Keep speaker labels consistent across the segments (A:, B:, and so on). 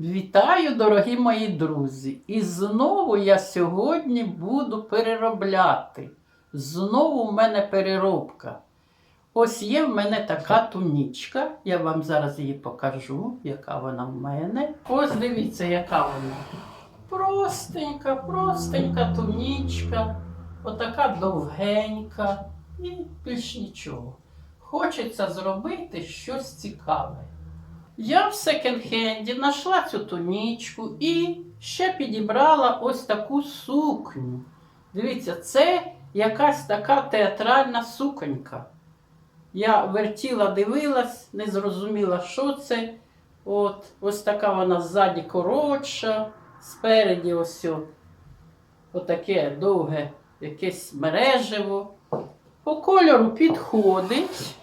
A: Вітаю, дорогі мої друзі! І знову я сьогодні буду переробляти. Знову в мене переробка. Ось є в мене така тунічка. Я вам зараз її покажу, яка вона в мене. Ось дивіться, яка вона. Простенька, простенька тунічка. Отака довгенька і більш нічого. Хочеться зробити щось цікаве. Я в секонд-хенді знайшла цю тунічку і ще підібрала ось таку сукню. Дивіться, це якась така театральна суконька. Я вертіла, дивилась, не зрозуміла, що це. От, ось така вона ззаді коротша, спереді ось отаке довге якесь мережево. По кольору підходить.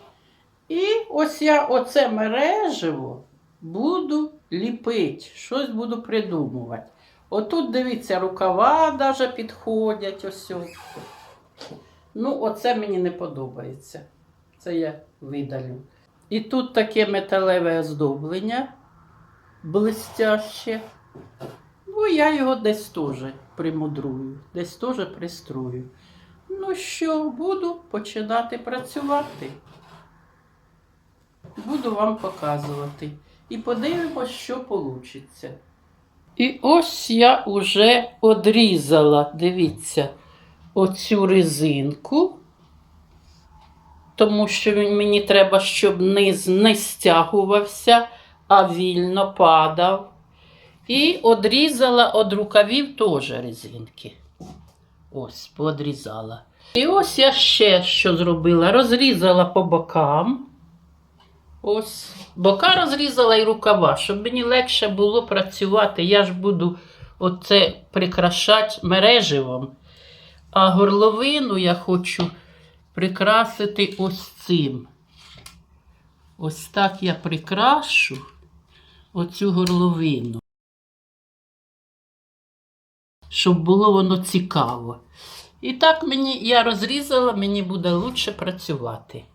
A: І ось я оце мережево буду ліпити, щось буду придумувати. Отут, дивіться, рукава даже підходять. Ось. Ну, оце мені не подобається. Це я видалю. І тут таке металеве оздоблення блистяще. Ну, я його десь теж примудрую, десь теж пристрою. Ну що, буду починати працювати буду вам показувати. І подивимось, що вийде. І ось я вже одрізала, дивіться, оцю резинку, тому що мені треба, щоб низ не стягувався, а вільно падав. І одрізала від рукавів теж резинки. Ось, подрізала. І ось я ще що зробила: розрізала по бокам. Ось бока розрізала і рукава, щоб мені легше було працювати. Я ж буду оце прикрашати мереживом. А горловину я хочу прикрасити ось цим. Ось так я прикрашу оцю горловину. Щоб було воно цікаво. І так мені я розрізала, мені буде лучше працювати.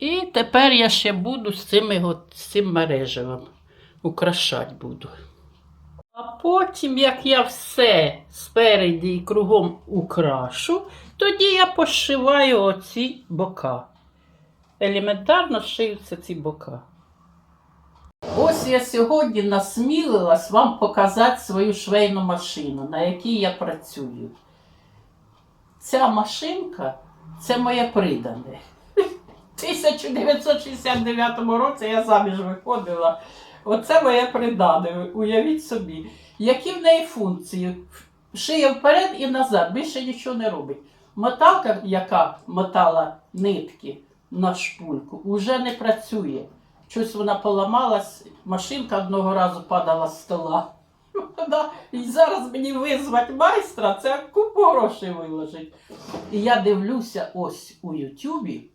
A: І тепер я ще буду з цим, от, з цим мережевим украшати буду. А потім, як я все спереді і кругом украшу, тоді я пошиваю оці бока. Елементарно шиються ці бока. Ось я сьогодні насмілилась вам показати свою швейну машину, на якій я працюю. Ця машинка це моє придане. В 1969 році я заміж виходила. Оце моє придане, уявіть собі. Які в неї функції? Шиє вперед і назад, більше нічого не робить. Моталка, яка мотала нитки на шпульку, вже не працює. Щось вона поламалась, машинка одного разу падала з стола. І зараз мені визвати майстра, це купу грошей виложить. І я дивлюся ось у Ютубі,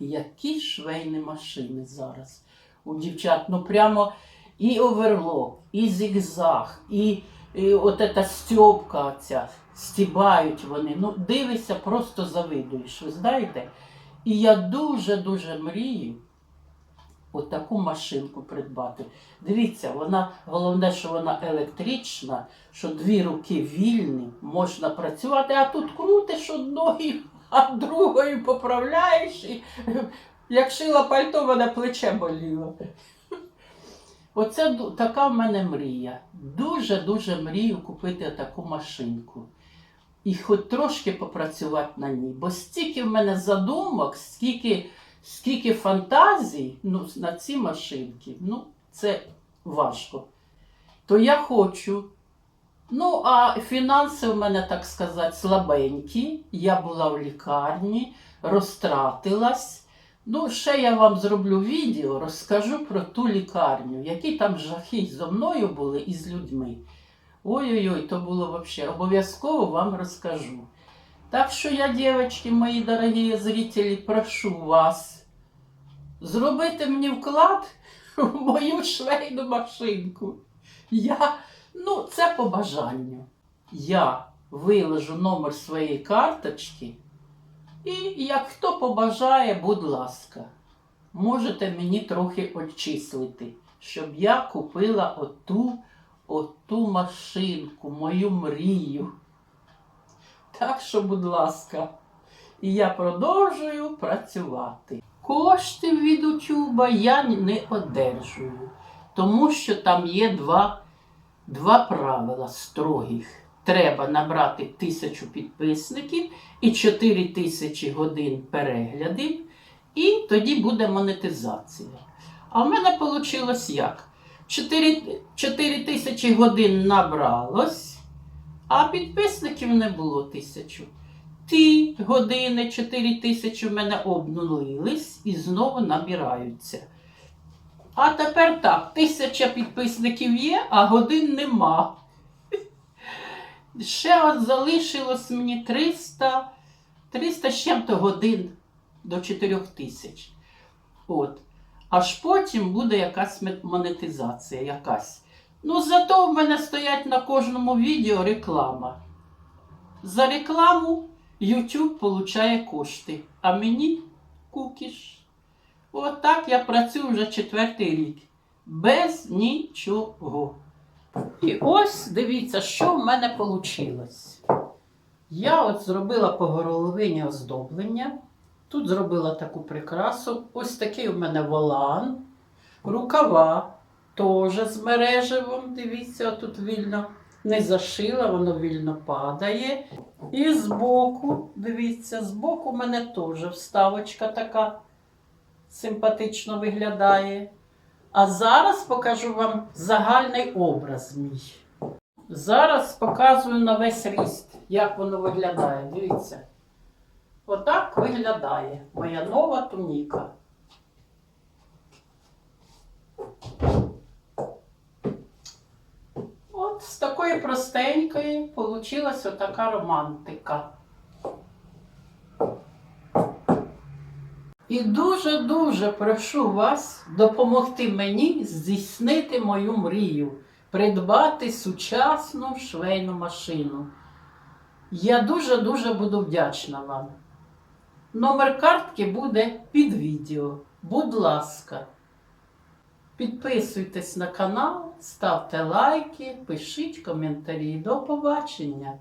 A: які швейні машини зараз у дівчат. Ну прямо і оверлок, і зігзаг, і, і от ця стьопка ця, стібають вони. Ну, дивишся, просто завидуєш, ви знаєте? І я дуже-дуже мрію от таку машинку придбати. Дивіться, вона головне, що вона електрична, що дві руки вільні, можна працювати, а тут крутиш одною, а другою поправляєш. І, як шила пальто, мене плече боліло. Оце така в мене мрія. Дуже-дуже мрію купити таку машинку. І хоч трошки попрацювати на ній. Бо стільки в мене задумок, стільки, скільки фантазій ну, на ці машинки, ну, це важко. То я хочу. Ну, а фінанси у мене, так сказати, слабенькі. Я була в лікарні, розтратилась. Ну, ще я вам зроблю відео, розкажу про ту лікарню, які там жахи зо мною були і з людьми. Ой-ой-ой, то було взагалі. Обов'язково вам розкажу. Так що я, дівчатки, мої дорогі зрителі, прошу вас зробити мені вклад в мою швейну машинку. Я, ну, це по бажанню. Я виложу номер своєї карточки. І як хто побажає, будь ласка, можете мені трохи очислити, щоб я купила оту, оту машинку, мою мрію. Так що, будь ласка, і я продовжую працювати. Коштів від Ютуба я не одержую, тому що там є два, два правила строгих. Треба набрати тисячу підписників і 4 тисячі годин переглядів, і тоді буде монетизація. А в мене вийшло як? 4, 4 тисячі годин набралось, а підписників не було тисячу. Ті години 4 тисячі в мене обнулились і знову набираються. А тепер так, тисяча підписників є, а годин нема. Ще от залишилось мені 300, 300 з чим-то годин до 4 тисяч. От. Аж потім буде якась монетизація якась. Ну, зато в мене стоять на кожному відео реклама. За рекламу YouTube получає кошти, а мені кукіш. Отак я працюю вже четвертий рік. Без нічого. І ось дивіться, що в мене вийшло. Я от зробила по горловині оздоблення. Тут зробила таку прикрасу. Ось такий у мене волан, рукава теж з мережевим. Дивіться, тут вільно не зашила, воно вільно падає. І збоку, дивіться, збоку в мене теж вставочка така симпатично виглядає. А зараз покажу вам загальний образ мій. Зараз показую на весь ріст, як воно виглядає. Дивіться. Отак виглядає моя нова туніка. От з такої простенької вийшла отака романтика. І дуже-дуже прошу вас допомогти мені здійснити мою мрію, придбати сучасну швейну машину. Я дуже-дуже буду вдячна вам. Номер картки буде під відео. Будь ласка, підписуйтесь на канал, ставте лайки, пишіть коментарі. До побачення!